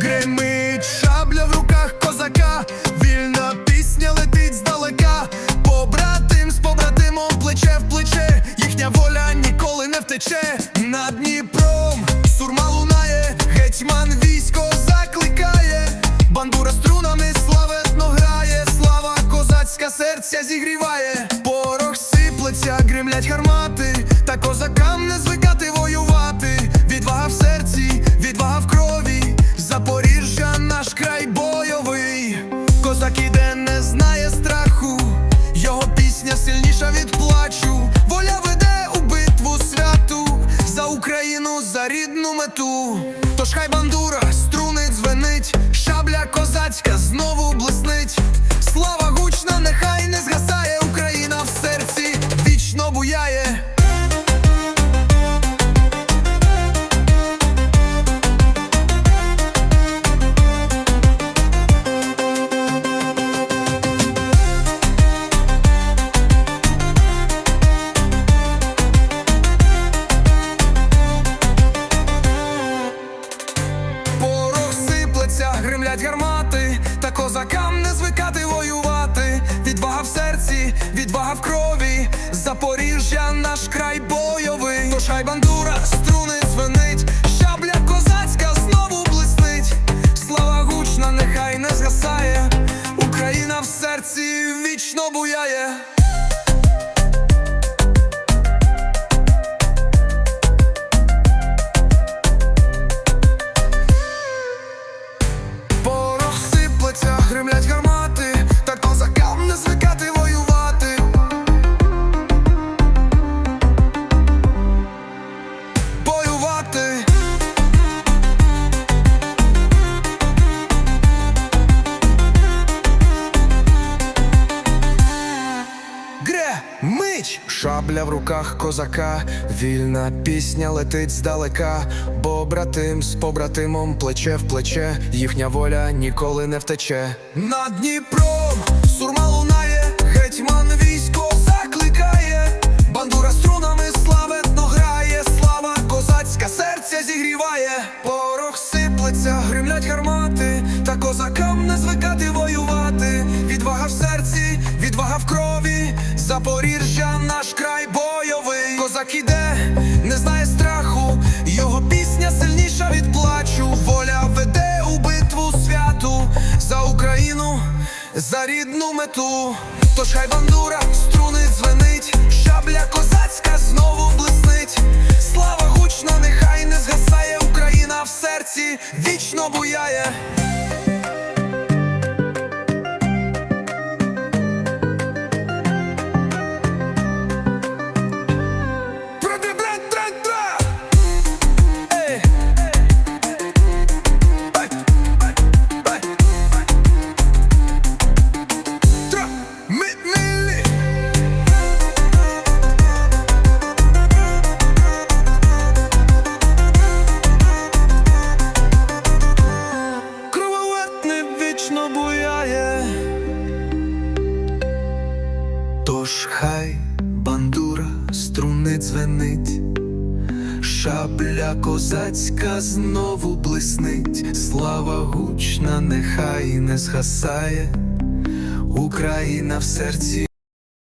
гримить шабля в руках козака, вільна пісня летить здалека, побратим з побратимом плече в плече, їхня воля ніколи не втече. Сиплеться, гримлять гармати, та козакам не звикати воювати. Відвага в серці, відвага в крові, Запоріжжя наш край бойовий. Тож хай бандура струни звенить, мить, шабля в руках козака, вільна пісня летить здалека, бо братим з побратимом плече в плече, їхня воля ніколи не втече. Над Дніпром сурма лунає, гетьман військо закликає, бандура струнами славетно грає, слава козацька серця зігріває, порох сиплеться, гримлять гармати, та козакам не звикати воювати. Відвага в серці, відвага в крові, Запоріжжя наш край бойовий. Козак іде, не знає страху, його пісня сильніша від плачу. Воля веде у битву святу за Україну, за рідну мету. Тож хай бандура струнить, звенить, шабля козацька знову блиснить. Слава гучна, нехай не згасає Україна в серці, вічно буяє. Хай бандура струни дзвенить, шабля козацька знову блиснить, слава гучна, нехай не згасає, Україна в серці.